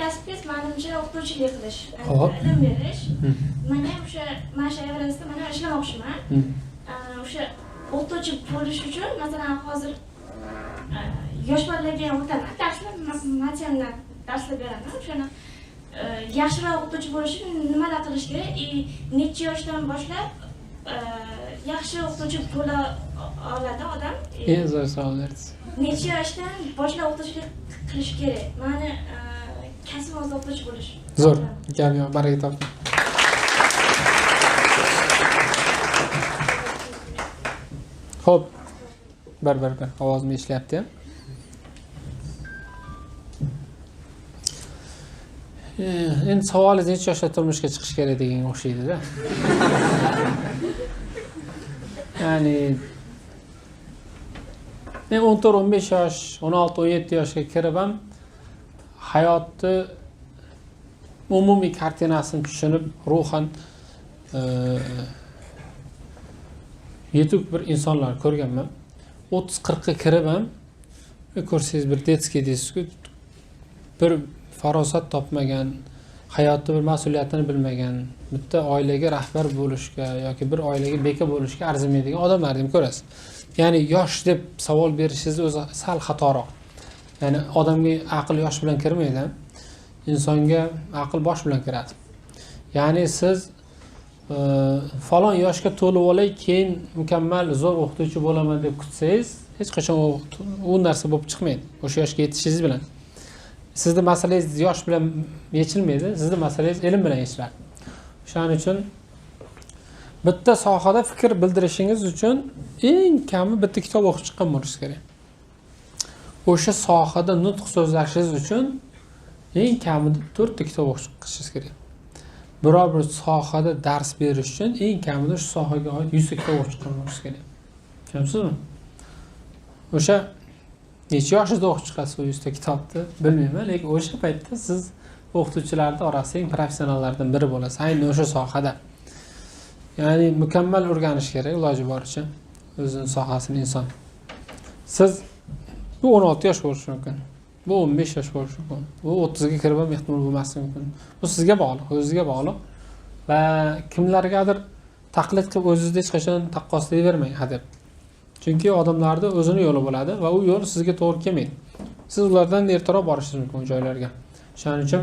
kasbingiz manimcha o'qituvchilik qilish Hop. ilm berish man ham o'sha mana shu evrazda mana ishlamoqchiman Hı. Aa, o'sha o'qituvchi bo'lish uchun masalan hozir yosh bolalarga ham o'taman darslar matematika darslar beraman o'shani yaxshiroq o'qituvchi bo'lish uchun nimalar qilish kerak и necha yoshdan boshlab yaxshi o'qituvchi bo'la oladi odam eng zo'r savol necha yoshdan boshlab o'qituvchilik qilish kerak mani zo'r. Gap yo'q baraka toping ho'p. Bir bir bir ovozim eshityapti endi savolingiz necha yoshda turmushga chiqish kerak deganga o'xshaydida ya'ni men o'n to'rt o'n besh yosh o'n olti o'n yetti yoshga kirib ham hayotni umumiy kartinasini tushunib ruhan eh, yetuk bir insonlar ko'rganman. O'ttiz qirqqa kirib ham e, ko'rsangiz bir detskiy deysizku bir farosat topmagan hayotni bir mas'uliyatini bilmagan bitta oilaga rahbar bo'lishga yoki bir oilaga beka bo'lishga arzimaydigan odamlarni ham ko'rasiz. Ya'ni yosh deb savol berishingiz o'zi sal xatoroq. Ya'ni odamga aql yosh bilan kirmaydi insonga aql bosh bilan kiradi ya'ni siz e, falon yoshga to'lib olay keyin mukammal zo'r o'qituvchi bo'laman deb kutsangiz hech qachon u, narsa bo'lib chiqmaydi. O'sha yoshga yetishingiz bilan. Sizni masalangiz yosh bilan yechilmaydi sizni masalangiz ilm bilan yechiladi. O'shaning uchun bitta sohada fikr bildirishingiz uchun eng kami bitta kitob o'qib chiqqan bo'lishingiz kerak. O'sha sohada nutq so'zlashingiz uchun eng kamida to'rtta kitob o'qib chiqishingiz kerak biror bir sohada dars berish uchun eng kamida shu sohaga oid yuzta kitob o'qib chiqqan bo'lishingiz kerak tushunyapsizmi o'sha necha yoshingizda o'qib chiqasiz u yuzta kitobni bilmayman lekin o'sha paytda siz o'qituvchilarni orasida eng professionallardan biri bo'lasiz ayni o'sha sohada ya'ni mukammal o'rganish kerak iloji boricha o'zini sohasini inson siz bu o'n olti yosh bo'lishi mumkin bu o'n besh yosh bo'lishi mumkin bu o'ttizga kirib ham ehtimol bo'lmasligi mumkin. Bu sizga bog'liq o'zizga bog'liq. Va kimlargadir taqlid qilib o'zizni hech qachon taqqoslayvermang hadeb. Chunki odamlarni o'zini yo'li bo'ladi va u yo'l sizga to'g'ri kelmaydi. Siz ulardan ertaroq borishingiz mumkin joylarga. Shuning uchun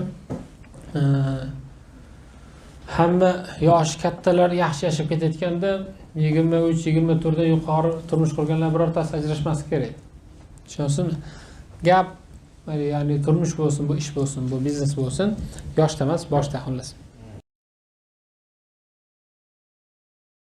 e, hamma yoshi kattalar yaxshi yashab ketayotganda yigirma uch yigirma to'rtdan yuqori turmush qurganlar birortasi ajrashmasligi kerak. Tushunyapsizmi gap ya'ni turmush bo'lsin bu ish bo'lsin bu biznes bo'lsin yoshda emas boshda xullas